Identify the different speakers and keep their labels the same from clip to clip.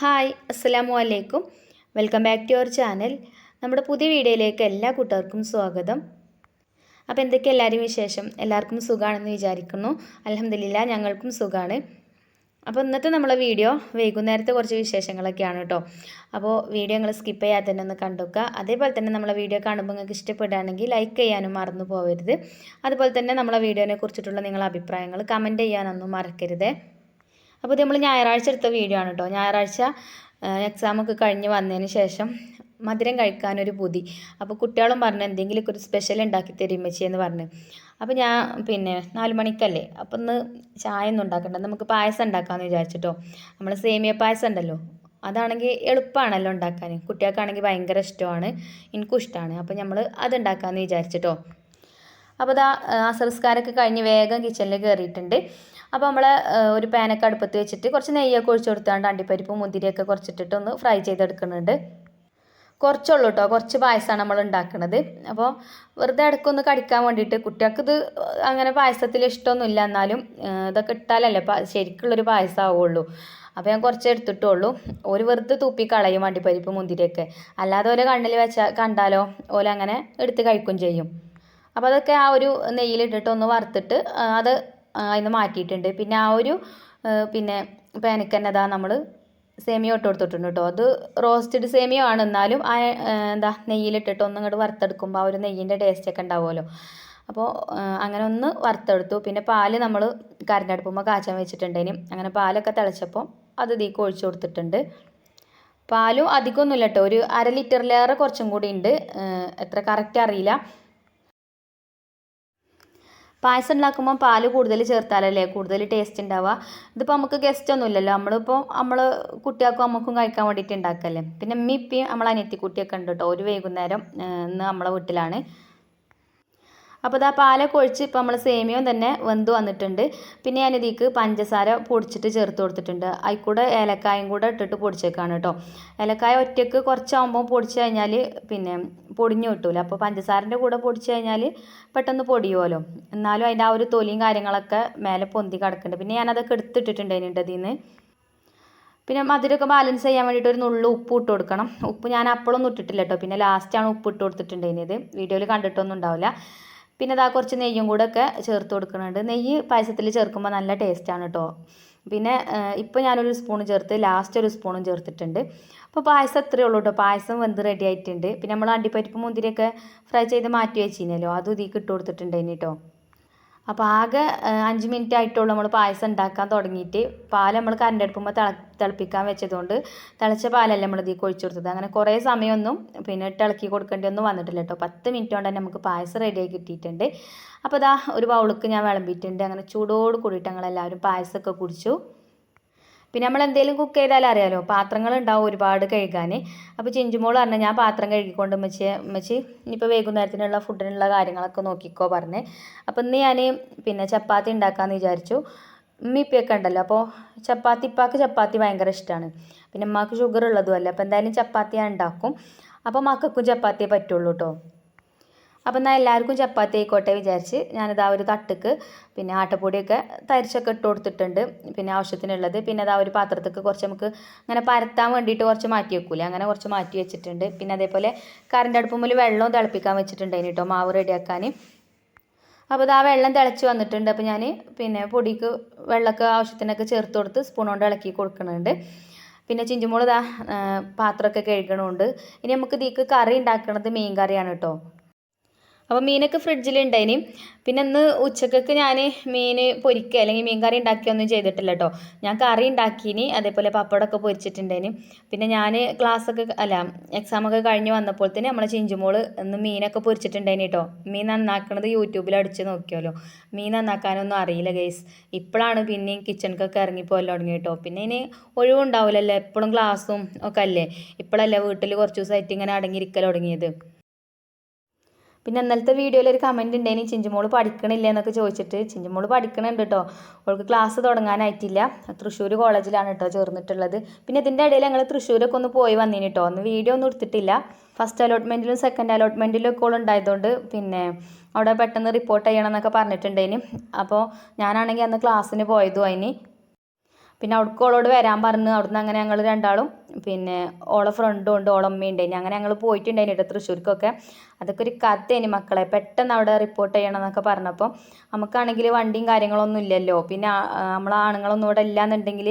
Speaker 1: Hi അസ്സലാമു അലൈക്കും welcome back to our channel. നമ്മുടെ പുതിയ വീഡിയോയിലേക്ക് എല്ലാ കൂട്ടുകാർക്കും സ്വാഗതം. അപ്പോൾ എന്തൊക്കെ എല്ലാവരും വിശേഷം? എല്ലാവർക്കും സുഖമാണെന്ന് വിചാരിക്കുന്നു. അലഹമില്ല ഞങ്ങൾക്കും സുഖമാണ് അപ്പോൾ ഇന്നത്തെ നമ്മളെ വീഡിയോ വൈകുന്നേരത്തെ കുറച്ച് വിശേഷങ്ങളൊക്കെയാണ് കേട്ടോ അപ്പോൾ വീഡിയോ നിങ്ങൾ സ്കിപ്പ് ചെയ്യാതെ തന്നെ ഒന്ന് കണ്ടുവെക്കുക. അതേപോലെ തന്നെ നമ്മളെ വീഡിയോ കാണുമ്പോൾ നിങ്ങൾക്ക് ഇഷ്ടപ്പെടുകയാണെങ്കിൽ ലൈക്ക് ചെയ്യാനും മറന്നു പോകരുത്. അതുപോലെ തന്നെ നമ്മളെ വീഡിയോനെ കുറിച്ചിട്ടുള്ള നിങ്ങളുടെ അഭിപ്രായങ്ങൾ കമന്റ് ചെയ്യാനൊന്നും മറക്കരുത്. അപ്പോൾ ഇത് നമ്മൾ ഞായറാഴ്ച എടുത്ത വീഡിയോ ആണ് കേട്ടോ ഞായറാഴ്ച എക്സാമൊക്കെ കഴിഞ്ഞ് വന്നതിന് ശേഷം മധുരം കഴിക്കാനൊരു പുതി. അപ്പോൾ കുട്ടികളും പറഞ്ഞു എന്തെങ്കിലുമൊക്കെ ഒരു സ്പെഷ്യൽ ഉണ്ടാക്കി തരും എന്ന് പറഞ്ഞു. അപ്പോൾ ഞാൻ പിന്നെ നാല് മണിക്കല്ലേ? അപ്പം ഒന്ന് ചായ ഒന്നും ഉണ്ടാക്കണ്ട. നമുക്ക് പായസം ഉണ്ടാക്കാമെന്ന് വിചാരിച്ചിട്ടോ. നമ്മൾ സേമിയ പായസം ഉണ്ടല്ലോ. അതാണെങ്കിൽ എളുപ്പമാണല്ലോ ഉണ്ടാക്കാൻ. കുട്ടികൾക്കാണെങ്കിൽ ഭയങ്കര ഇഷ്ടമാണ്. എനിക്കും ഇഷ്ടമാണ് അപ്പോൾ നമ്മൾ അത് ഉണ്ടാക്കാമെന്ന് വിചാരിച്ചിട്ടോ. അപ്പോൾ ഇതാ അസംസ്കാരമൊക്കെ കഴിഞ്ഞ് വേഗം കിച്ചണിൽ കയറിയിട്ടുണ്ട് അപ്പോൾ നമ്മൾ ഒരു പാനൊക്കെ അടുപ്പത്ത് വെച്ചിട്ട് കുറച്ച് നെയ്യൊക്കെ ഒഴിച്ച് കൊടുത്താണ്ട് അണ്ടിപ്പരിപ്പും മുന്തിരിയൊക്കെ കുറച്ചിട്ടിട്ട് ഒന്ന് ഫ്രൈ ചെയ്തെടുക്കുന്നുണ്ട്. കുറച്ചുള്ളൂ കേട്ടോ കുറച്ച് പായസമാണ് നമ്മൾ ഉണ്ടാക്കുന്നത് അപ്പോൾ വെറുതെ ഇടയ്ക്കൊന്ന് കടിക്കാൻ വേണ്ടിയിട്ട് കുട്ടികൾക്ക് ഇത് അങ്ങനെ പായസത്തിൽ ഇഷ്ടമൊന്നുമില്ല എന്നാലും ഇതൊക്കെ ഇട്ടാലല്ലേ ശരിക്കുള്ളൊരു പായസം ആവുള്ളൂ അപ്പോൾ ഞാൻ കുറച്ച് എടുത്തിട്ടുള്ളൂ. ഒരു വെറുതെ തൂപ്പി കളയും അണ്ടിപ്പരിപ്പ് മുന്തിരിയൊക്കെ. അല്ലാതെ ഓരോ കണ്ണിൽ വെച്ചാൽ കണ്ടാലോ? ഓലെ അങ്ങനെ എടുത്ത് കഴിക്കും ചെയ്യും. അപ്പോൾ അതൊക്കെ ആ ഒരു നെയ്യിലിട്ടിട്ട് ഒന്ന് വറുത്തിട്ട് അത് അതിന് മാറ്റിയിട്ടുണ്ട്. പിന്നെ ആ ഒരു പിന്നെ പാനിക്ക് നമ്മൾ സേമിയ ഇട്ട് കൊടുത്തിട്ടുണ്ട് കേട്ടോ അത് റോസ്റ്റഡ് സേമിയ ആണ്. എന്നാലും ആ എന്താ നെയ്യിലിട്ടിട്ട് ഒന്ന് ഇങ്ങോട്ട് വറുത്തെടുക്കുമ്പോൾ ആ ഒരു നെയ്യിന്റെ ടേസ്റ്റൊക്കെ ഉണ്ടാവുമല്ലോ. അപ്പോൾ അങ്ങനെ ഒന്ന് വറുത്തെടുത്തു. പിന്നെ പാൽ നമ്മൾ കരണ്ടടുപ്പുമ്പോൾ കാച്ചാൻ വെച്ചിട്ടുണ്ടേനും അങ്ങനെ പാലൊക്കെ തിളച്ചപ്പോൾ അത് ഇതിലേക്ക് ഒഴിച്ചു കൊടുത്തിട്ടുണ്ട്. പാലും അധികമൊന്നുമില്ല കേട്ടോ ഒരു അര ലിറ്ററിലേറെ കുറച്ചും കൂടി ഉണ്ട്. എത്ര കറക്റ്റ് അറിയില്ല. പായസം ഉണ്ടാക്കുമ്പോൾ പാൽ കൂടുതൽ ചേർത്താലല്ലേ കൂടുതൽ ടേസ്റ്റ് ഉണ്ടാവുക ഇതിപ്പോൾ നമുക്ക് ഗസ്റ്റ് ഒന്നും ഇല്ലല്ലോ നമ്മളിപ്പോൾ നമ്മൾ കുട്ടികൾക്കും നമുക്കും കഴിക്കാൻ വേണ്ടിയിട്ട് ഉണ്ടാക്കല്ലേ പിന്നെ ഉമ്മ ഇപ്പം നമ്മളെ അനിയത്തി കുട്ടിയൊക്കെ ഉണ്ട് കേട്ടോ ഒരു വൈകുന്നേരം ഇന്ന് നമ്മളെ വീട്ടിലാണ്. അപ്പോൾ ഇതാ പാലൊക്കെ ഒഴിച്ച് ഇപ്പോൾ നമ്മൾ സേമിയം തന്നെ വെന്ത് വന്നിട്ടുണ്ട്. പിന്നെ ഞാൻ ഇതിക്ക് പഞ്ചസാര പൊടിച്ചിട്ട് ചേർത്ത് കൊടുത്തിട്ടുണ്ട്. അതിൽക്കൂടെ ഏലക്കായും കൂടെ ഇട്ടിട്ട് പൊടിച്ചേക്കാണ് കേട്ടോ. ഏലക്കായ ഒറ്റയ്ക്ക് കുറച്ചാകുമ്പോൾ പൊടിച്ച് കഴിഞ്ഞാൽ പിന്നെ പൊടിഞ്ഞു കിട്ടൂല. അപ്പോൾ പഞ്ചസാരന്റെ കൂടെ പൊടിച്ച് കഴിഞ്ഞാൽ പെട്ടെന്ന് പൊടിയുമല്ലോ എന്നാലും അതിന്റെ ആ ഒരു തൊലിയും കാര്യങ്ങളൊക്കെ മേലെ പൊന്തി കിടക്കുന്നുണ്ട് പിന്നെ ഞാനതൊക്കെ എടുത്തിട്ടിട്ടുണ്ട് അതിന്റെ അതിൽ നിന്ന്. പിന്നെ മധുരമൊക്കെ ബാലൻസ് ചെയ്യാൻ വേണ്ടിയിട്ട് ഒരു നുള്ളു ഉപ്പ് ഇട്ട് കൊടുക്കണം. ഉപ്പ് ഞാൻ അപ്പോഴൊന്നും ഇട്ടിട്ടില്ല കേട്ടോ. പിന്നെ ലാസ്റ്റാണ് ഉപ്പ് ഇട്ട് കൊടുത്തിട്ടുണ്ടായിരുന്നത് വീഡിയോയിൽ കണ്ടിട്ടൊന്നും ഉണ്ടാവില്ല. പിന്നെ അതാ കുറച്ച് നെയ്യും കൂടെ ഒക്കെ ചേർത്ത് കൊടുക്കുന്നുണ്ട് നെയ്യ് പായസത്തിൽ ചേർക്കുമ്പോൾ നല്ല ടേസ്റ്റാണ് കേട്ടോ പിന്നെ ഇപ്പോൾ ഞാനൊരു സ്പൂൺ ചേർത്ത് ലാസ്റ്റ് ഒരു സ്പൂണും ചേർത്തിട്ടുണ്ട്. അപ്പോൾ പായസം അത്രയേ ഉള്ളൂ കേട്ടോ പായസം വെന്ത് റെഡി ആയിട്ടുണ്ട്. പിന്നെ നമ്മൾ അണ്ടിപ്പരിപ്പ് മുന്തിരിയൊക്കെ ഫ്രൈ ചെയ്ത് മാറ്റി വെച്ചിരുന്നല്ലോ അതും ഇതിൽ ഇട്ട് കൊടുത്തിട്ടുണ്ട് കേട്ടോ അപ്പോൾ ആകെ അഞ്ച് മിനിറ്റ് ആയിട്ടുള്ളൂ നമ്മൾ പായസം ഉണ്ടാക്കാൻ തുടങ്ങിയിട്ട്. പാൽ നമ്മൾ കരണ്ടടുപ്പുമ്പോൾ തിള തിളപ്പിക്കാൻ വെച്ചതുകൊണ്ട് തിളച്ച പാലല്ല നമ്മൾ ഇതിൽ ഒഴിച്ചു കൊടുത്തത്. അങ്ങനെ കുറേ സമയമൊന്നും പിന്നെ ഇളക്കി കൊടുക്കേണ്ടി ഒന്നും വന്നിട്ടില്ല കേട്ടോ. പത്ത് മിനിറ്റ് കൊണ്ട് തന്നെ നമുക്ക് പായസം റെഡിയായി കിട്ടിയിട്ടുണ്ട്. അപ്പോൾ ഇതാ ഒരു ബൗൾക്ക് ഞാൻ വിളമ്പിയിട്ടുണ്ട്. അങ്ങനെ ചൂടോട് കൂടിയിട്ട് ഞങ്ങളെല്ലാവരും പായസമൊക്കെ കുടിച്ചു. പിന്നെ നമ്മൾ എന്തെങ്കിലും കുക്ക് ചെയ്താൽ അറിയാലോ പാത്രങ്ങൾ ഉണ്ടാവും ഒരുപാട് കഴുകാൻ. അപ്പോൾ ചിഞ്ചുമോൾ പറഞ്ഞു ഞാൻ പാത്രം കഴുകിക്കൊണ്ട് ഉമ്മച്ചി ഉമ്മച്ചി ഇനിയിപ്പോൾ വൈകുന്നേരത്തിനുള്ള ഫുഡിനുള്ള കാര്യങ്ങളൊക്കെ നോക്കിക്കോ പറഞ്ഞ്. അപ്പോൾ ഇന്ന് ഞാൻ പിന്നെ ചപ്പാത്തി ഉണ്ടാക്കാമെന്ന് വിചാരിച്ചു. ഉമ്മിപ്പിയൊക്കെ ഉണ്ടല്ലോ അപ്പോൾ ചപ്പാത്തി ഇപ്പാക്ക് ചപ്പാത്തി ഭയങ്കര ഇഷ്ടമാണ് പിന്നെ ഉമ്മാക്ക് ഷുഗർ ഉള്ളതും അല്ല അപ്പോൾ എന്തായാലും ചപ്പാത്തി ഞാൻ ഉണ്ടാക്കും. അപ്പോൾ മക്കൾക്കും ചപ്പാത്തിയേ പറ്റുള്ളൂ കേട്ടോ അപ്പോൾ എന്നാൽ എല്ലാവർക്കും ചപ്പാത്തി ആയിക്കോട്ടെ വിചാരിച്ച് ഞാനിതാ ഒരു തട്ടുക്ക് പിന്നെ ആട്ടപ്പൊടിയൊക്കെ തരിച്ചൊക്കെ ഇട്ട് കൊടുത്തിട്ടുണ്ട്. പിന്നെ ആവശ്യത്തിനുള്ളത്. പിന്നെ അതാ ഒരു പാത്രത്തേക്ക് കുറച്ച് നമുക്ക് അങ്ങനെ പരത്താൻ വേണ്ടിയിട്ട് കുറച്ച് മാറ്റി വെക്കൂലേ? അങ്ങനെ കുറച്ച് മാറ്റി വെച്ചിട്ടുണ്ട്. പിന്നെ അതേപോലെ കറണ്ട് അടുപ്പുമ്പിൽ വെള്ളവും തിളപ്പിക്കാൻ വെച്ചിട്ടുണ്ട് കേട്ടോ മാവ് റെഡിയാക്കാൻ അപ്പോൾ ഇതാ വെള്ളം തിളച്ച് വന്നിട്ടുണ്ട്. അപ്പോൾ ഞാൻ പിന്നെ പൊടിക്ക് വെള്ളമൊക്കെ ആവശ്യത്തിനൊക്കെ ചേർത്ത് കൊടുത്ത് സ്പൂൺ കൊണ്ട് ഇളക്കി കൊടുക്കുന്നുണ്ട്. പിന്നെ ചിഞ്ചുമോൾ ഇതാ പാത്രമൊക്കെ കഴുകണമുണ്ട് ഇനി നമുക്ക് ഇതിക്ക് കറി ഉണ്ടാക്കുന്നത് മീൻ കറിയാണ് കേട്ടോ അപ്പോൾ മീനൊക്കെ ഫ്രിഡ്ജിലുണ്ടായിന്. പിന്നെ ഇന്ന് ഉച്ചക്കൊക്കെ ഞാൻ മീൻ പൊരിക്കുക അല്ലെങ്കിൽ മീൻ കറി ഉണ്ടാക്കിയൊന്നും ചെയ്തിട്ടില്ല കേട്ടോ ഞാൻ കറി ഉണ്ടാക്കിയിന് അതേപോലെ പപ്പടമൊക്കെ പൊരിച്ചിട്ടുണ്ടായിന്. പിന്നെ ഞാൻ ക്ലാസ്സൊക്കെ അല്ല എക്സാമൊക്കെ കഴിഞ്ഞ് വന്നപ്പോൾ തന്നെ നമ്മളെ ചിഞ്ചുമോൾ ഇന്ന് മീനൊക്കെ പൊരിച്ചിട്ടുണ്ടായിന് കേട്ടോ മീൻ നന്നാക്കണത് യൂട്യൂബിൽ അടിച്ച് നോക്കിയല്ലോ മീൻ നന്നാക്കാനൊന്നും അറിയില്ല ഗൈസ്. ഇപ്പോഴാണ് പിന്നെയും കിച്ചണിക്കൊക്കെ ഇറങ്ങിപ്പോകാൻ തുടങ്ങി കേട്ടോ പിന്നെ ഇനി ഒഴിവുണ്ടാവില്ലല്ലോ എപ്പോഴും ക്ലാസ്സും ഒക്കെ അല്ലേ? ഇപ്പോഴല്ലേ വീട്ടിൽ കുറച്ച് ദിവസമായിട്ട് ഇങ്ങനെ അടങ്ങിയിരിക്കൽ തുടങ്ങിയത്. പിന്നെ ഇന്നലത്തെ വീഡിയോയിൽ ഒരു കമന്റ് ഉണ്ടായിനി ചിഞ്ചുമോൾ പഠിക്കണില്ല? എന്നൊക്കെ ചോദിച്ചിട്ട്. ചിഞ്ചുമോൾ പഠിക്കണുണ്ട് കേട്ടോ അവൾക്ക് ക്ലാസ് തുടങ്ങാനായിട്ടില്ല. തൃശ്ശൂർ കോളേജിലാണ് കേട്ടോ ചേർന്നിട്ടുള്ളത്. പിന്നെ ഇതിന്റെ ഇടയിൽ ഞങ്ങൾ തൃശ്ശൂരൊക്കെ ഒന്ന് പോയി വന്നിന് കേട്ടോ ഒന്ന് വീഡിയോ ഒന്നും എടുത്തിട്ടില്ല. ഫസ്റ്റ് അലോട്ട്മെന്റിലും സെക്കൻഡ് അലോട്ട്മെന്റിലും ഒക്കെ ഉണ്ടായതുകൊണ്ട് പിന്നെ അവിടെ പെട്ടെന്ന് റിപ്പോർട്ട് ചെയ്യണം എന്നൊക്കെ പറഞ്ഞിട്ടുണ്ടേന്. അപ്പോൾ ഞാനാണെങ്കിൽ അന്ന് ക്ലാസ്സിന് പോയതും അതിന് പിന്നെ അവിടേക്ക് ഓളോട് വരാൻ പറഞ്ഞ് അവിടുന്ന് അങ്ങനെ ഞങ്ങൾ രണ്ടാളും പിന്നെ ഓളെ ഫ്രണ്ടും ഉണ്ട് ഓളമ്മയും ഉണ്ടായിരുന്നു ഉണ്ടായിന് അങ്ങനെ ഞങ്ങൾ പോയിട്ടുണ്ടായിരുന്നു കേട്ടോ തൃശ്ശൂർക്കൊക്കെ. അതൊക്കെ ഒരു കഥയാണ് മക്കളെ. പെട്ടെന്ന് അവിടെ റിപ്പോർട്ട് ചെയ്യണം എന്നൊക്കെ പറഞ്ഞപ്പോൾ നമുക്കാണെങ്കിൽ വണ്ടിയും കാര്യങ്ങളൊന്നും ഇല്ലല്ലോ. പിന്നെ നമ്മൾ ആണുങ്ങളൊന്നും ഇവിടെ ഇല്ലാന്നുണ്ടെങ്കിൽ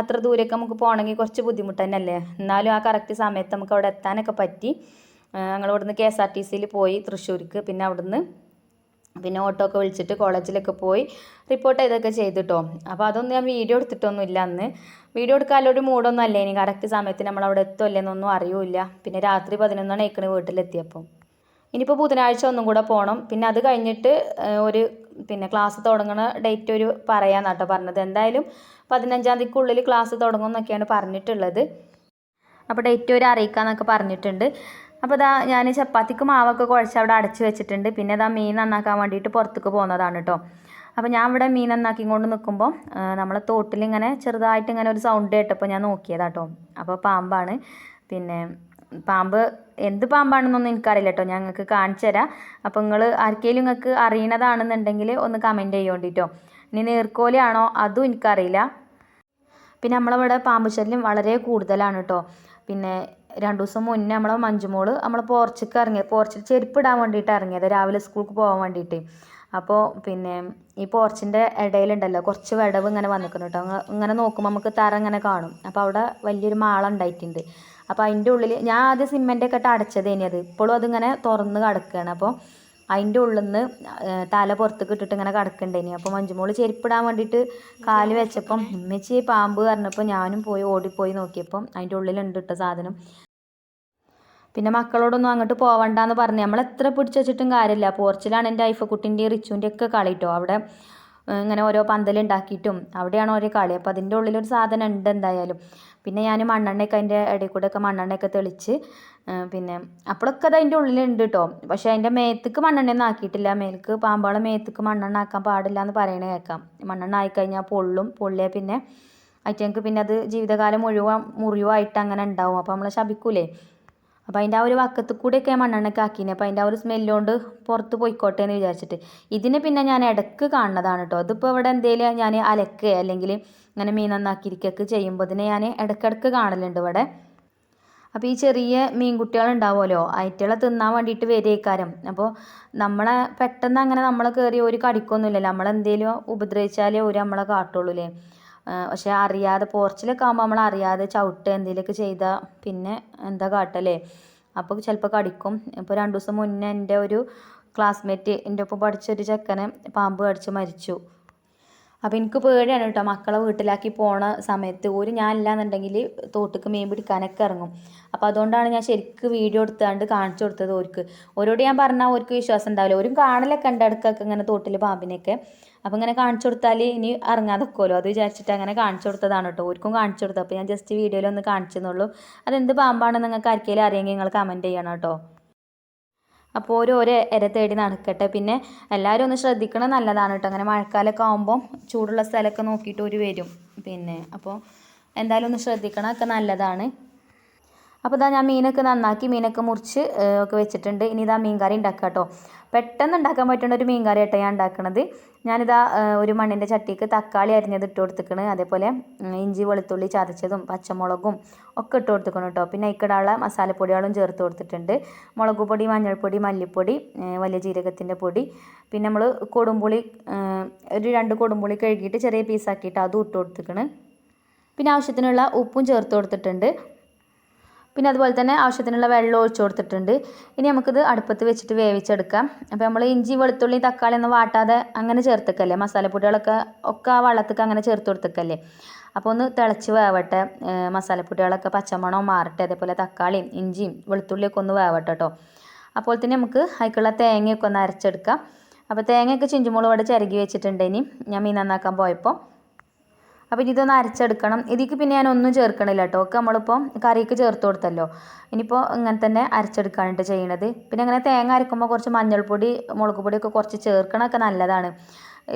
Speaker 1: അത്ര ദൂരമൊക്കെ നമുക്ക് പോകണമെങ്കിൽ കുറച്ച് ബുദ്ധിമുട്ട് തന്നെയല്ലേ? എന്നാലും ആ കറക്റ്റ് സമയത്ത് നമുക്ക് അവിടെ എത്താനൊക്കെ പറ്റി. ഞങ്ങൾ ഇവിടുന്ന് കെ എസ് ആർ ടി സിയിൽ പോയി തൃശ്ശൂർക്ക്. പിന്നെ അവിടുന്ന് പിന്നെ ഓട്ടോ ഒക്കെ വിളിച്ചിട്ട് കോളേജിലൊക്കെ പോയി റിപ്പോർട്ട് ചെയ്തൊക്കെ ചെയ്തിട്ടോ. അപ്പോൾ അതൊന്നും ഞാൻ വീഡിയോ എടുത്തിട്ടൊന്നും ഇല്ല അന്ന് വീഡിയോ എടുക്കാനൊരു മൂഡൊന്നും അല്ലേ ഇനി കറക്റ്റ് സമയത്ത് നമ്മൾ അവിടെ എത്തുമല്ലേന്നൊന്നും അറിയില്ല. പിന്നെ രാത്രി പതിനൊന്നാണ് ഏക്കണ് വീട്ടിലെത്തിയപ്പോൾ. ഇനിയിപ്പോൾ ബുധനാഴ്ച ഒന്നും കൂടെ പോകണം പിന്നെ അത് കഴിഞ്ഞിട്ട് ഒരു പിന്നെ ക്ലാസ് തുടങ്ങണ ഡേറ്റ് ഒരു പറയാന്നാട്ടോ പറഞ്ഞത്. എന്തായാലും പതിനഞ്ചാം തീയതിക്കുള്ളിൽ ക്ലാസ് തുടങ്ങും എന്നൊക്കെയാണ് പറഞ്ഞിട്ടുള്ളത്. അപ്പോൾ ഡേറ്റ് ഒരു അറിയിക്കാന്നൊക്കെ പറഞ്ഞിട്ടുണ്ട്. അപ്പോൾ ഇതാ ഞാൻ ചപ്പാത്തിക്ക് മാവൊക്കെ കുഴച്ച് അവിടെ അടച്ചു വെച്ചിട്ടുണ്ട്. പിന്നെ ഇതാ മീൻ നന്നാക്കാൻ വേണ്ടിയിട്ട് പുറത്തേക്ക് പോകുന്നതാണ് കേട്ടോ അപ്പോൾ ഞാൻ ഇവിടെ മീൻ നന്നാക്കി കൊണ്ട് നിൽക്കുമ്പോൾ നമ്മളെ തോട്ടിൽ ഇങ്ങനെ ചെറുതായിട്ട് ഇങ്ങനെ ഒരു സൗണ്ട് കേട്ടപ്പോൾ ഞാൻ നോക്കിയതാട്ടോ അപ്പോൾ പാമ്പാണ്. പിന്നെ പാമ്പ് എന്ത് പാമ്പാണെന്നൊന്നും എനിക്കറിയില്ല കേട്ടോ ഞങ്ങൾക്ക് കാണിച്ചു തരാം. അപ്പോൾ നിങ്ങൾ ആർക്കെങ്കിലും നിങ്ങൾക്ക് അറിയണതാണെന്നുണ്ടെങ്കിൽ ഒന്ന് കമന്റ് ചെയ്യോണ്ടിട്ടോ. ഇനി നീർക്കോലിയാണോ? അതും എനിക്കറിയില്ല. പിന്നെ നമ്മളിവിടെ പാമ്പ് ശല്യം വളരെ കൂടുതലാണ് കേട്ടോ പിന്നെ രണ്ടു ദിവസം മുന്നേ നമ്മളെ മഞ്ജുമോൾ നമ്മളെ പോർച്ചയ്ക്ക് ഇറങ്ങിയ പോർച്ചിൽ ചെരുപ്പ് ഇടാൻ വേണ്ടിയിട്ട് ഇറങ്ങിയത് രാവിലെ സ്കൂൾക്ക് പോകാൻ വേണ്ടിയിട്ട് അപ്പോൾ പിന്നെ ഈ പോർച്ചിന്റെ ഇടയിലുണ്ടല്ലോ കുറച്ച് വിടവ് ഇങ്ങനെ വന്നിക്കുന്നു കേട്ടോ ഇങ്ങനെ നോക്കുമ്പോൾ നമുക്ക് തറ ഇങ്ങനെ കാണും. അപ്പോൾ അവിടെ വലിയൊരു മാള ഉണ്ടായിട്ടുണ്ട്. അപ്പോൾ അതിന്റെ ഉള്ളിൽ ഞാൻ ആദ്യം സിമെന്റ് ഒക്കെ ഇട്ട് അടച്ചത് അത്. ഇപ്പോഴും അതിങ്ങനെ തുറന്ന് കിടക്കുകയാണ് അപ്പോൾ അതിന്റെ ഉള്ളിൽ നിന്ന് തല പുറത്തേക്ക് ഇട്ടിട്ട് ഇങ്ങനെ കിടക്കണ്ടേനി. അപ്പോൾ മഞ്ജുമോൾ ചെരുപ്പിടാൻ വേണ്ടിയിട്ട് കാൽ വെച്ചപ്പം ഉമ്മച്ചി പാമ്പ് പറഞ്ഞപ്പോൾ ഞാനും പോയി ഓടിപ്പോയി നോക്കിയപ്പം അതിന്റെ ഉള്ളിലുണ്ട് ഇട്ട സാധനം. പിന്നെ മക്കളോടൊന്നും അങ്ങോട്ട് പോവണ്ടെന്ന് പറഞ്ഞ്. നമ്മൾ എത്ര പിടിച്ച് വെച്ചിട്ടും കാര്യമില്ല പോർച്ചിലാണ് എന്റെ ഐഫക്കുട്ടിന്റെയും റിച്ചുവിന്റെ ഒക്കെ കളി കേട്ടോ അവിടെ ഇങ്ങനെ ഓരോ പന്തലുണ്ടാക്കിയിട്ടും അവിടെയാണ് ഓരോ കളി. അപ്പോൾ അതിന്റെ ഉള്ളിലൊരു സാധനം ഉണ്ട് എന്തായാലും. പിന്നെ ഞാൻ മണ്ണെണ്ണയൊക്കെ അതിന്റെ ഇടയിൽ കൂടെ ഒക്കെ മണ്ണെണ്ണയൊക്കെ തെളിച്ച് പിന്നെ അപ്പോഴൊക്കെ അത് അതിന്റെ ഉള്ളിലുണ്ട് കേട്ടോ പക്ഷേ അതിന്റെ മേത്തേക്ക് മണ്ണെണ്ണയൊന്നും ആക്കിയിട്ടില്ല. മേൽക്ക് പാമ്പാളെ മേത്തേക്ക് മണ്ണെണ്ണ ആക്കാൻ പാടില്ല എന്ന് പറയണ കേൾക്കാം മണ്ണെണ്ണ ആയിക്കഴിഞ്ഞാൽ പൊള്ളും പൊള്ളിയാൽ പിന്നെ അയറ്റങ്ങൾക്ക് പിന്നെ അത് ജീവിതകാലം മുഴുവൻ മുറിവായിട്ട് അങ്ങനെ ഉണ്ടാവും. അപ്പോൾ നമ്മളെ ശപിക്കൂലേ? അപ്പോൾ അതിന്റെ ആ ഒരു വക്കത്ത് കൂടെയൊക്കെ മണ്ണെണ്ണയ്ക്ക് ആക്കിനെ. അപ്പോൾ അതിന്റെ ആ ഒരു സ്മെല്ലുകൊണ്ട് പുറത്ത് പോയിക്കോട്ടെ എന്ന് വിചാരിച്ചിട്ട്. ഇതിനെ പിന്നെ ഞാൻ ഇടയ്ക്ക് കാണുന്നതാണ് കേട്ടോ അതിപ്പോൾ ഇവിടെ എന്തെങ്കിലും ഞാൻ അലക്കുക അല്ലെങ്കിൽ ഇങ്ങനെ മീൻ നന്നാക്കിയിരിക്കുക ചെയ്യുമ്പോൾ ഇതിനെ ഞാൻ ഇടയ്ക്കിടയ്ക്ക് കാണലുണ്ട് ഇവിടെ. അപ്പോൾ ഈ ചെറിയ മീൻകുട്ടികളുണ്ടാവുമല്ലോ അയറ്റുകളെ തിന്നാൻ വേണ്ടിയിട്ട് വരികക്കാരം അപ്പോൾ നമ്മളെ പെട്ടെന്ന് അങ്ങനെ നമ്മളെ കയറി ഒരു കടിക്കൊന്നുമില്ലല്ലോ. നമ്മളെന്തേലും ഉപദ്രവിച്ചാലേ ഒരു നമ്മളെ കാട്ടുള്ളൂ അല്ലേ പക്ഷേ അറിയാതെ പോർച്ചിലൊക്കെ ആകുമ്പോൾ നമ്മൾ അറിയാതെ ചവിട്ട് എന്തെങ്കിലുമൊക്കെ ചെയ്താൽ പിന്നെ എന്താ കാട്ടല്ലേ അപ്പോൾ ചിലപ്പോൾ കടിക്കും. ഇപ്പോൾ രണ്ട് ദിവസം മുന്നേ എന്റെ ഒരു ക്ലാസ്മേറ്റ് എന്റെ ഒപ്പം പഠിച്ചൊരു ചെക്കനെ പാമ്പ് കടിച്ച് മരിച്ചു. അപ്പോൾ എനിക്ക് പേടിയാണ് കേട്ടോ മക്കളെ വീട്ടിലാക്കി പോണ സമയത്ത്. ഒരു ഞാൻ ഇല്ലാന്നുണ്ടെങ്കിൽ തോട്ടിക്ക് മീൻ പിടിക്കാനൊക്കെ ഇറങ്ങും. അപ്പോൾ അതുകൊണ്ടാണ് ഞാൻ ശരിക്കും വീഡിയോ എടുത്താണ്ട് കാണിച്ചു കൊടുത്തത് ഓർക്ക് ഓരോട് ഞാൻ പറഞ്ഞാൽ ഓർക്ക് വിശ്വാസം ഉണ്ടാവില്ല. ഒരു കാണലൊക്കെ ഉണ്ട് ഇടയ്ക്കൊക്കെ ഇങ്ങനെ തോട്ടിൽ പാമ്പിനെയൊക്കെ. അപ്പോൾ ഇങ്ങനെ കാണിച്ചു കൊടുത്താൽ ഇനി ഇറങ്ങാതൊക്കെല്ലോ അത് വിചാരിച്ചിട്ട് അങ്ങനെ കാണിച്ചു കൊടുത്തതാണ് കേട്ടോ. ഓർക്കും കാണിച്ചു കൊടുത്തത്. അപ്പോൾ ഞാൻ ജസ്റ്റ് വീഡിയോയിൽ ഒന്ന് കാണിച്ചെന്നുള്ളൂ. അതെന്ത് പാമ്പാണെന്ന് നിങ്ങൾക്ക് ആർക്കെങ്കിലും അറിയെങ്കിൽ നിങ്ങൾ കമന്റ് ചെയ്യണം കേട്ടോ. അപ്പോൾ ഒരു ഓരോ ഇര തേടി നടക്കട്ടെ. പിന്നെ എല്ലാവരും ഒന്ന് ശ്രദ്ധിക്കണം നല്ലതാണ് കേട്ടോ. അങ്ങനെ മഴക്കാലമൊക്കെ ആകുമ്പോൾ ചൂടുള്ള സ്ഥലമൊക്കെ നോക്കിയിട്ട് ഒരു വരും. പിന്നെ അപ്പോൾ എന്തായാലും ഒന്ന് ശ്രദ്ധിക്കണം ഒക്കെ നല്ലതാണ്. അപ്പോൾ ഇതാ ഞാൻ മീനൊക്കെ നന്നാക്കി മീനൊക്കെ മുറിച്ച് ഒക്കെ വെച്ചിട്ടുണ്ട്. ഇനി ഇതാ മീൻ കറി ഉണ്ടാക്കുക കേട്ടോ. പെട്ടെന്ന് ഉണ്ടാക്കാൻ പറ്റുന്ന ഒരു മീൻ കറി ആട്ടോ ഞാൻ ഉണ്ടാക്കണത്. ഞാനിതാ ഒരു മണ്ണിന്റെ ചട്ടിക്ക് തക്കാളി അരിഞ്ഞത് ഇട്ട് കൊടുത്തിക്കണ്. അതേപോലെ ഇഞ്ചി വെളുത്തുള്ളി ചതച്ചതും പച്ചമുളകും ഒക്കെ ഇട്ട് കൊടുത്തിക്കണം കേട്ടോ. പിന്നെ ഇക്കടാനുള്ള മസാലപ്പൊടികളും ചേർത്ത് കൊടുത്തിട്ടുണ്ട്. മുളക് പൊടി മഞ്ഞൾപ്പൊടി മല്ലിപ്പൊടി വലിയ ജീരകത്തിന്റെ പൊടി. പിന്നെ നമ്മൾ കൊടുമ്പുളി ഒരു രണ്ട് കൊടുമ്പുളി കഴുകിയിട്ട് ചെറിയ പീസാക്കിയിട്ട് അതും ഇട്ട് കൊടുത്തിക്കണ്. പിന്നെ ആവശ്യത്തിനുള്ള ഉപ്പും ചേർത്ത് കൊടുത്തിട്ടുണ്ട്. പിന്നെ അതുപോലെ തന്നെ ആവശ്യത്തിനുള്ള വെള്ളം ഒഴിച്ചു കൊടുത്തിട്ടുണ്ട്. ഇനി നമുക്കിത് അടുപ്പത്ത് വെച്ചിട്ട് വേവിച്ചെടുക്കാം. അപ്പോൾ നമ്മൾ ഇഞ്ചി വെളുത്തുള്ളി തക്കാളി ഒന്നും വാട്ടാതെ അങ്ങനെ ചേർത്തേക്കല്ലേ? മസാലപ്പൊടികളൊക്കെ ഒക്കെ ആ വെള്ളത്തേക്ക് അങ്ങനെ ചേർത്ത് കൊടുത്തേക്കല്ലേ? അപ്പോൾ ഒന്ന് തിളച്ച് വേവട്ടെ. മസാലപ്പൊടികളൊക്കെ പച്ചമണം മാറട്ടെ. അതേപോലെ തക്കാളിയും ഇഞ്ചിയും വെളുത്തുള്ളിയൊക്കെ ഒന്ന് വേവട്ടെ കേട്ടോ അപ്പോൾ തന്നെ നമുക്ക് അതിക്കുള്ള തേങ്ങയൊക്കെ ഒന്ന് അരച്ചെടുക്കാം. അപ്പോൾ തേങ്ങയൊക്കെ ചിഞ്ചുമുളക് ഇവിടെ ചിരകി വെച്ചിട്ടുണ്ട് ഇനി. ഞാൻ മീൻ നന്നാക്കാൻ പോയപ്പോൾ അപ്പോൾ ഇതൊന്ന് അരച്ചെടുക്കണം. ഇതിക്ക് പിന്നെ ഞാൻ ഒന്നും ചേർക്കണില്ല കേട്ടോ ഒക്കെ നമ്മളിപ്പോൾ കറിക്ക് ചേർത്ത് കൊടുത്തല്ലോ. ഇനിയിപ്പോൾ ഇങ്ങനെ തന്നെ അരച്ചെടുക്കാനായിട്ട് ചെയ്യണത്. പിന്നെ അങ്ങനെ തേങ്ങ അരക്കുമ്പോൾ കുറച്ച് മഞ്ഞൾപ്പൊടി മുളക് പൊടിയൊക്കെ കുറച്ച് ചേർക്കണമൊക്കെ നല്ലതാണ്.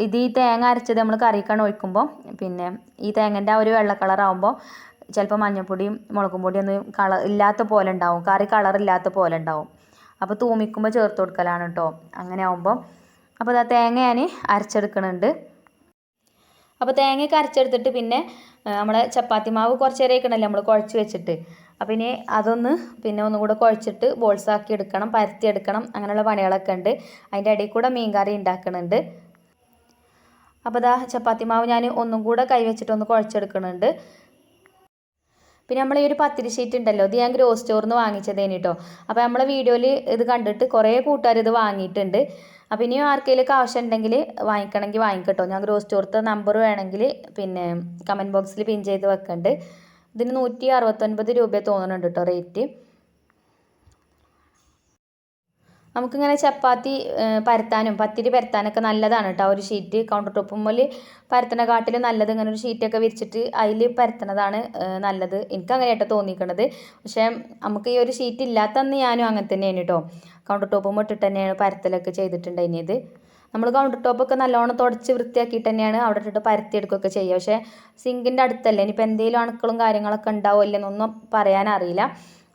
Speaker 1: ഇത് ഈ തേങ്ങ അരച്ചത് നമ്മൾ കറിക്കാണ് ഒഴിക്കുമ്പോൾ പിന്നെ ഈ തേങ്ങന്റെ ആ ഒരു വെള്ള കളറാകുമ്പോൾ ചിലപ്പോൾ മഞ്ഞൾപ്പൊടിയും മുളകും പൊടിയും ഒന്നും കളർ ഇല്ലാത്ത പോലെ ഉണ്ടാവും. കറി കളറില്ലാത്ത പോലെ ഉണ്ടാവും. അപ്പോൾ തൂമിക്കുമ്പോൾ ചേർത്ത് കൊടുക്കലാണ് കേട്ടോ അങ്ങനെ ആകുമ്പോൾ അപ്പോൾ ഇതാ തേങ്ങ ഞാൻ അരച്ചെടുക്കണുണ്ട്. അപ്പോൾ തേങ്ങയൊക്കെ അരച്ചെടുത്തിട്ട് പിന്നെ നമ്മുടെ ചപ്പാത്തി മാവ് കുറച്ച് നേരം ഇരിക്കണമല്ലോ നമ്മൾ കുഴച്ച് വെച്ചിട്ട്. അപ്പം ഇനി അതൊന്ന് പിന്നെ ഒന്നും കൂടെ കുഴച്ചിട്ട് ബോൾസാക്കി എടുക്കണം പരത്തി എടുക്കണം അങ്ങനെയുള്ള പണികളൊക്കെ ഉണ്ട്. അതിന്റെ ഇടയിൽ കൂടെ മീൻ കറി ഉണ്ടാക്കുന്നുണ്ട് അപ്പോൾ ദാ ചപ്പാത്തി മാവ് ഞാൻ ഒന്നും കൂടെ കൈ വെച്ചിട്ട് ഒന്ന് കുഴച്ചെടുക്കുന്നുണ്ട് പിന്നെ നമ്മൾ ഈ ഒരു പത്തിരി ഷീറ്റ് ഉണ്ടല്ലോ ഇത് ഞാൻ ഗ്രോസ് സ്റ്റോറിൽ നിന്ന് വാങ്ങിച്ചതേനി അപ്പോൾ നമ്മളെ വീഡിയോയിൽ ഇത് കണ്ടിട്ട് കുറേ കൂട്ടുകാർ ഇത് വാങ്ങിയിട്ടുണ്ട്. അപ്പോൾ ഇനിയും ആർക്കെങ്കിലും ആവശ്യം ഉണ്ടെങ്കിൽ വാങ്ങിക്കണമെങ്കിൽ വാങ്ങിക്കട്ടോ. ഞാൻ ഗ്രോ സ്റ്റോറത്തെ നമ്പർ വേണമെങ്കിൽ പിന്നെ കമന്റ് ബോക്സിൽ പിൻ ചെയ്ത് വെക്കുന്നുണ്ട് ഇതിന് നൂറ്റി അറുപത്തൊൻപത് രൂപ തോന്നുന്നുണ്ട് കേട്ടോ റേറ്റ് നമുക്കിങ്ങനെ ചപ്പാത്തി പരത്താനും പത്തിരി പരത്താനൊക്കെ നല്ലതാണ് കേട്ടോ ഒരു ഷീറ്റ് കൗണ്ടർ ടോപ്പുമ്മൽ പരത്തണക്കാട്ടിലും നല്ലത് ഇങ്ങനെ ഒരു ഷീറ്റൊക്കെ വിരിച്ചിട്ട് അതിൽ പരത്തണതാണ് നല്ലത്. എനിക്ക് അങ്ങനെ ആയിട്ട് തോന്നിക്കണത്. പക്ഷേ നമുക്ക് ഈ ഒരു ഷീറ്റ് ഇല്ലാത്തന്ന് ഞാനും അങ്ങനെ തന്നെയാണ് കേട്ടോ കൗണ്ടർ ടോപ്പും ഇട്ടിട്ട് തന്നെയാണ് പരത്തലൊക്കെ ചെയ്തിട്ടുണ്ടായിരുന്നത്. നമ്മൾ കൗണ്ടർ ടോപ്പൊക്കെ നല്ലോണം തുടച്ച് വൃത്തിയാക്കിയിട്ട് തന്നെയാണ് അവിടെ ഇട്ടിട്ട് പരത്തിയെടുക്കുകയൊക്കെ ചെയ്യുക. പക്ഷേ സിങ്കിന്റെ അടുത്തല്ലേ? ഇനിയിപ്പോൾ എന്തെങ്കിലും അണുക്കളും കാര്യങ്ങളൊക്കെ ഉണ്ടാവുമല്ലോ എന്നൊന്നും പറയാനറിയില്ല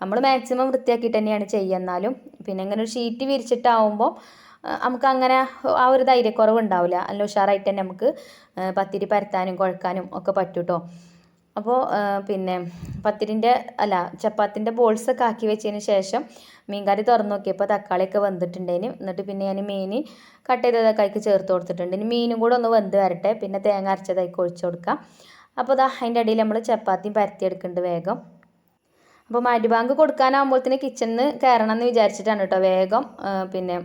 Speaker 1: നമ്മൾ മാക്സിമം വൃത്തിയാക്കിയിട്ട് തന്നെയാണ് ചെയ്യുന്നാലും പിന്നെ ഇങ്ങനെ ഒരു ഷീറ്റ് വിരിച്ചിട്ടാവുമ്പോൾ നമുക്ക് അങ്ങനെ ആ ഒരു ധൈര്യക്കുറവ് ഉണ്ടാവില്ല. നല്ല ഉഷാറായിട്ട് തന്നെ നമുക്ക് പത്തിരി പരത്താനും കുഴക്കാനും ഒക്കെ പറ്റും കേട്ടോ അപ്പോൾ പിന്നെ പത്തിരിന്റെ അല്ല ചപ്പാത്തിന്റെ ബോൾസൊക്കെ ആക്കി വെച്ചതിന് ശേഷം മീൻകറി തുറന്നു നോക്കിയപ്പോൾ തക്കാളിയൊക്കെ വെന്തിട്ടുണ്ടേന് എന്നിട്ട് പിന്നെ ഞാൻ മീൻ കട്ട് ചെയ്തതൊക്കെ അതിക്ക് ചേർത്ത് കൊടുത്തിട്ടുണ്ട്. ഇനി മീനും കൂടെ ഒന്ന് വെന്ത് വരട്ടെ. പിന്നെ തേങ്ങ അരച്ചതായി ഒഴിച്ചു കൊടുക്കാം. അപ്പോൾ ദാ അതിന്റെ ഇടയിൽ നമ്മൾ ചപ്പാത്തിയും പരത്തിയെടുക്കുന്നുണ്ട് വേഗം. അപ്പോൾ മരുബാങ്ക് കൊടുക്കാനാകുമ്പോഴത്തേന് കിച്ചണിൽ കയറണം എന്ന് വിചാരിച്ചിട്ടാണ് കേട്ടോ വേഗം പിന്നെ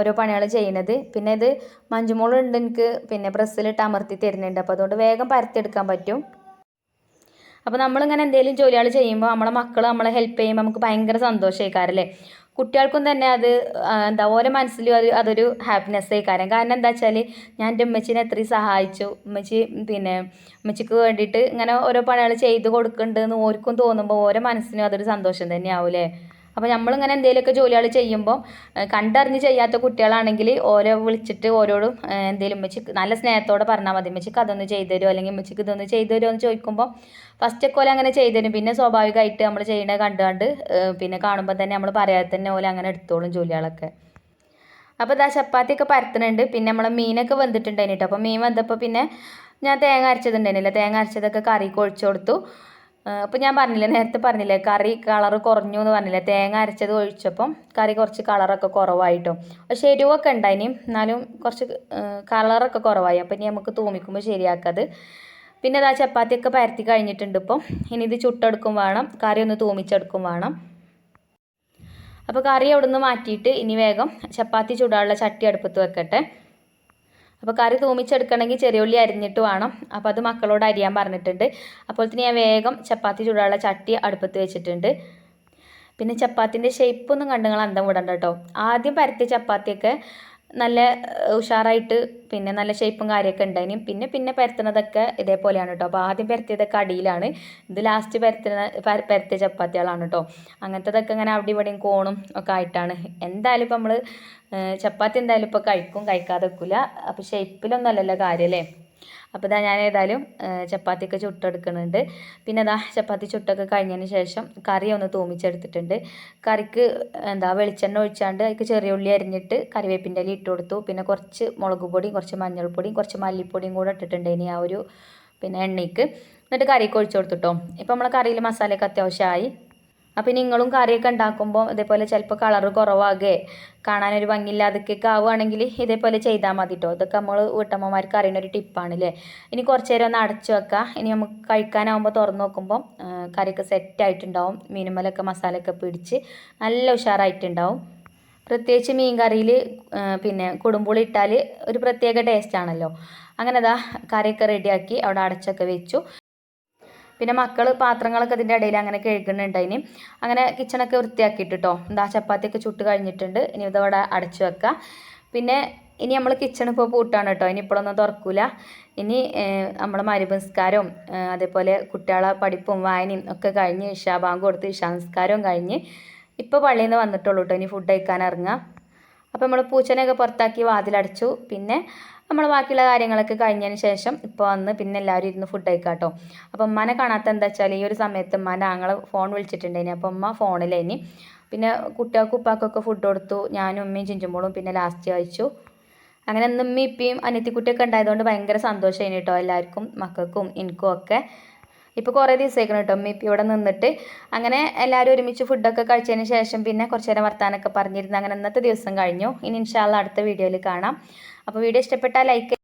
Speaker 1: ഓരോ പണികൾ ചെയ്യണത് പിന്നെ ഇത് മഞ്ഞുമോളുണ്ട് എനിക്ക് പിന്നെ പ്രസ്സിലിട്ട് അമർത്തി തരുന്നുണ്ട്. അപ്പോൾ അതുകൊണ്ട് വേഗം പരത്തിയെടുക്കാൻ പറ്റും. അപ്പോൾ നമ്മളിങ്ങനെ എന്തെങ്കിലും ജോലികൾ ചെയ്യുമ്പോൾ നമ്മളെ മക്കൾ നമ്മളെ ഹെൽപ്പ് ചെയ്യുമ്പോൾ നമുക്ക് ഭയങ്കര സന്തോഷമായിക്കാരല്ലേ കുട്ടികൾക്കും തന്നെ അത് എന്താ ഓരോ മനസ്സിലും അത് അതൊരു ഹാപ്പിനെസ് കാര്യം. കാരണം എന്താ വെച്ചാൽ ഞാൻ എന്റെ ഉമ്മച്ചിനെ എത്രയും സഹായിച്ചു. ഉമ്മച്ചി പിന്നെ ഉമ്മച്ചിക്ക് വേണ്ടിയിട്ട് ഇങ്ങനെ ഓരോ പണികൾ ചെയ്ത് കൊടുക്കുന്നുണ്ട് എന്ന് ഓർക്കും തോന്നുമ്പോൾ ഓരോ മനസ്സിനും അതൊരു സന്തോഷം തന്നെയാവൂലേ അപ്പോൾ നമ്മളിങ്ങനെ എന്തെങ്കിലുമൊക്കെ ജോലികൾ ചെയ്യുമ്പോൾ കണ്ടറിഞ്ഞ് ചെയ്യാത്ത കുട്ടികളാണെങ്കിൽ ഓരോ വിളിച്ചിട്ട് ഓരോടും എന്തെങ്കിലും ഉമ്മച്ചിക്ക് നല്ല സ്നേഹത്തോടെ പറഞ്ഞാൽ മതി. ഉമ്മച്ചിക്ക് അതൊന്ന് ചെയ്തു തരുമോ അല്ലെങ്കിൽ ഉമ്മച്ചിക്ക് ഇതൊന്ന് ചെയ്തു തരുമോ എന്ന് ചോദിക്കുമ്പോൾ ഫസ്റ്റൊക്കെ ഓല അങ്ങനെ ചെയ്തു തരും. പിന്നെ സ്വാഭാവികമായിട്ട് നമ്മൾ ചെയ്യണത് കണ്ട് കണ്ട് പിന്നെ കാണുമ്പോൾ തന്നെ നമ്മൾ പറയാതെ തന്നെ ഓല അങ്ങനെ എടുത്തോളും ജോലികളൊക്കെ. അപ്പോൾ ഇതാ ചപ്പാത്തിയൊക്കെ പരത്തുന്നുണ്ട് പിന്നെ നമ്മളെ മീനൊക്കെ വെന്തിട്ടുണ്ടായിരുന്നു കേട്ടോ അപ്പോൾ മീൻ വന്നപ്പോൾ പിന്നെ ഞാൻ തേങ്ങ അരച്ചതുണ്ടായിരുന്നില്ല തേങ്ങ അരച്ചതൊക്കെ കറി കൊഴിച്ചു കൊടുത്തു. അപ്പോൾ ഞാൻ പറഞ്ഞില്ലേ നേരത്തെ പറഞ്ഞില്ലേ കറി കളർ കുറഞ്ഞു എന്ന് പറഞ്ഞില്ലേ തേങ്ങ അരച്ചത് ഒഴിച്ചപ്പം കറി കുറച്ച് കളറൊക്കെ കുറവായിട്ടോ. പക്ഷേ എരിവൊക്കെ ഉണ്ടായിനി എന്നാലും കുറച്ച് കളറൊക്കെ കുറവായി. അപ്പം ഇനി നമുക്ക് തൂമിക്കുമ്പോൾ ശരിയാക്കത്. പിന്നെ ഇതാ ചപ്പാത്തിയൊക്കെ പരത്തി കഴിഞ്ഞിട്ടുണ്ട് ഇപ്പം. ഇനി ഇത് ചുട്ടെടുക്കും വേണം. കറി ഒന്ന് തൂമിച്ചെടുക്കും വേണം. അപ്പോൾ കറി അവിടെ നിന്ന് മാറ്റിയിട്ട് ഇനി വേഗം ചപ്പാത്തി ചുടാനുള്ള ചട്ടി അടുപ്പത്ത് വെക്കട്ടെ. അപ്പോൾ കറി തൂമിച്ചെടുക്കണമെങ്കിൽ ചെറിയ ഉള്ളി അരിഞ്ഞിട്ട് വേണം. അപ്പോൾ അത് മക്കളോട് അരിയാൻ പറഞ്ഞിട്ടുണ്ട്. അപ്പോൾ തന്നെ ഞാൻ വേഗം ചപ്പാത്തി ചൂടാനുള്ള ചട്ടി അടുപ്പത്ത് വെച്ചിട്ടുണ്ട്. പിന്നെ ചപ്പാത്തിന്റെ ഷേപ്പൊന്നും ഒന്നും നിങ്ങൾ അന്തം വിടണ്ട കേട്ടോ. ആദ്യം പരത്തിയ ചപ്പാത്തിയൊക്കെ നല്ല ഉഷാറായിട്ട് പിന്നെ നല്ല ഷേപ്പും കാര്യമൊക്കെ ഉണ്ടായിനും പിന്നെ പിന്നെ പരത്തുന്നതൊക്കെ ഇതേപോലെയാണ് കേട്ടോ അപ്പോൾ ആദ്യം പരത്തിയതൊക്കെ അടിയിലാണ്. ഇത് ലാസ്റ്റ് പരത്തുന്ന പര- പരത്തിയ ചപ്പാത്തികളാണ് കേട്ടോ അങ്ങനത്തതൊക്കെ ഇങ്ങനെ അവിടെ ഇവിടെയും കോണും ഒക്കെ ആയിട്ടാണ്. എന്തായാലും ഇപ്പോൾ നമ്മൾ ചപ്പാത്തി എന്തായാലും ഇപ്പോൾ കഴിക്കും. കഴിക്കാതെ വെക്കില്ല അപ്പോൾ ഷേപ്പിലൊന്നും അല്ലല്ലോ കാര്യം അല്ലേ അപ്പോൾ ഇതാ ഞാൻ ഏതായാലും ചപ്പാത്തിയൊക്കെ ചുട്ടെടുക്കുന്നുണ്ട്. പിന്നെ ഇതാ ചപ്പാത്തി ചുട്ടൊക്കെ കഴിഞ്ഞതിന് ശേഷം കറി ഒന്ന് തൂമിച്ചെടുത്തിട്ടുണ്ട്. കറിക്ക് എന്താ വെളിച്ചെണ്ണ ഒഴിച്ചാണ്ട് അതിക്ക് ചെറിയ ഉള്ളി അരിഞ്ഞിട്ട് കറിവേപ്പിന്റെ ഇല ഇട്ട് കൊടുത്തു. പിന്നെ കുറച്ച് മുളക് പൊടിയും കുറച്ച് മഞ്ഞൾപ്പൊടിയും കുറച്ച് മല്ലിപ്പൊടിയും കൂടെ ഇട്ടിട്ടുണ്ട് ഇനി ആ ഒരു പിന്നെ എണ്ണയ്ക്ക്. എന്നിട്ട് കറിക്ക് ഒഴിച്ചു കൊടുത്തു കേട്ടോ ഇപ്പം നമ്മളെ കറിയിൽ മസാലയൊക്കെ അത്യാവശ്യമായി. അപ്പം നിങ്ങളും കറിയൊക്കെ ഉണ്ടാക്കുമ്പോൾ ഇതേപോലെ ചിലപ്പോൾ കളറ് കുറവാകെ. കാണാനൊരു ഭംഗിയില്ലാതൊക്കെ ആവുകയാണെങ്കിൽ ഇതേപോലെ ചെയ്താൽ മതി കേട്ടോ ഇതൊക്കെ നമ്മൾ വീട്ടമ്മമാർക്ക് അറിയുന്ന ഒരു ടിപ്പാണ് അല്ലേ ഇനി കുറച്ച് നേരം ഒന്ന് അടച്ചു വെക്കുക ഇനി നമുക്ക് കഴിക്കാനാവുമ്പോൾ തുറന്നു നോക്കുമ്പോൾ കറിയൊക്കെ സെറ്റായിട്ടുണ്ടാവും മീനുമലൊക്കെ മസാലയൊക്കെ പിടിച്ച് നല്ല ഉഷാറായിട്ടുണ്ടാവും. പ്രത്യേകിച്ച് മീൻ കറിയിൽ പിന്നെ കുടുംബുളി ഇട്ടാൽ ഒരു പ്രത്യേക ടേസ്റ്റ് ആണല്ലോ. അങ്ങനെ അതാ കറിയൊക്കെ റെഡിയാക്കി അവിടെ അടച്ചൊക്കെ വെച്ചു. പിന്നെ മക്കൾ പാത്രങ്ങളൊക്കെ ഇതിന്റെ ഇടയിൽ അങ്ങനെ കഴുകുന്നുണ്ട് അതിന്. അങ്ങനെ കിച്ചണൊക്കെ വൃത്തിയാക്കിയിട്ട് കേട്ടോ എന്താ ചപ്പാത്തിയൊക്കെ ചുട്ട് കഴിഞ്ഞിട്ടുണ്ട്. ഇനി ഇതവിടെ അടച്ചു വെക്കുക പിന്നെ ഇനി നമ്മൾ കിച്ചൺ ഇപ്പോൾ പൂട്ടാണ് കേട്ടോ. ഇനി ഇപ്പോഴൊന്നും തുറക്കൂല. ഇനി നമ്മൾ മരുപംസ്കാരവും അതേപോലെ കുട്ടികളെ പഠിപ്പും വായനയും ഒക്കെ കഴിഞ്ഞ് ഇഷാബാങ്ക് കൊടുത്ത് ഇഷാ നിസ്കാരവും കഴിഞ്ഞ് ഇപ്പോൾ പള്ളിയിൽ നിന്ന് വന്നിട്ടുള്ളൂ കേട്ടോ. ഇനി ഫുഡ് കഴിക്കാൻ ഇറങ്ങുക അപ്പോൾ നമ്മൾ പൂച്ചനെയൊക്കെ പുറത്താക്കി വാതിലടച്ചു. പിന്നെ നമ്മൾ ബാക്കിയുള്ള കാര്യങ്ങളൊക്കെ കഴിഞ്ഞതിന് ശേഷം ഇപ്പോൾ വന്ന് പിന്നെ എല്ലാവരും ഇരുന്ന് ഫുഡ് കഴിക്കാം കേട്ടോ അപ്പോൾ ഉമ്മനെ കാണാത്ത എന്താ വെച്ചാൽ ഈ ഒരു സമയത്ത് ഉമ്മനെ ഞങ്ങൾ ഫോൺ വിളിച്ചിട്ടുണ്ടായിനി. അപ്പോൾ ഉമ്മ ഫോണിലേനി പിന്നെ കുട്ടികൾക്ക് ഉപ്പാക്കൊക്കെ ഫുഡ് കൊടുത്തു. ഞാനും ഉമ്മയും ചിഞ്ചുമ്പോളും പിന്നെ ലാസ്റ്റ് കഴിച്ചു. അങ്ങനെ ഇന്ന് ഉമ്മ ഇപ്പയും അനിയത്തിക്കുട്ടിയൊക്കെ ഉണ്ടായതുകൊണ്ട് ഭയങ്കര സന്തോഷമായിന് കേട്ടോ എല്ലാവർക്കും മക്കൾക്കും എനിക്കും ഒക്കെ. ഇപ്പോൾ കുറേ ദിവസമായിരിക്കണം കേട്ടോ ഉമ്മ ഇപ്പം ഇവിടെ നിന്നിട്ട്. അങ്ങനെ എല്ലാവരും ഒരുമിച്ച് ഫുഡൊക്കെ കഴിച്ചതിന് ശേഷം പിന്നെ കുറച്ച് നേരം വർത്താനൊക്കെ പറഞ്ഞിരുന്നു. അങ്ങനെ ഇന്നത്തെ ദിവസം കഴിഞ്ഞു. ഇനി ഇൻഷാല്ല അടുത്ത വീഡിയോയിൽ കാണാം. അപ്പോൾ വീഡിയോ ഇഷ്ടപ്പെട്ടാൽ ലൈക്ക്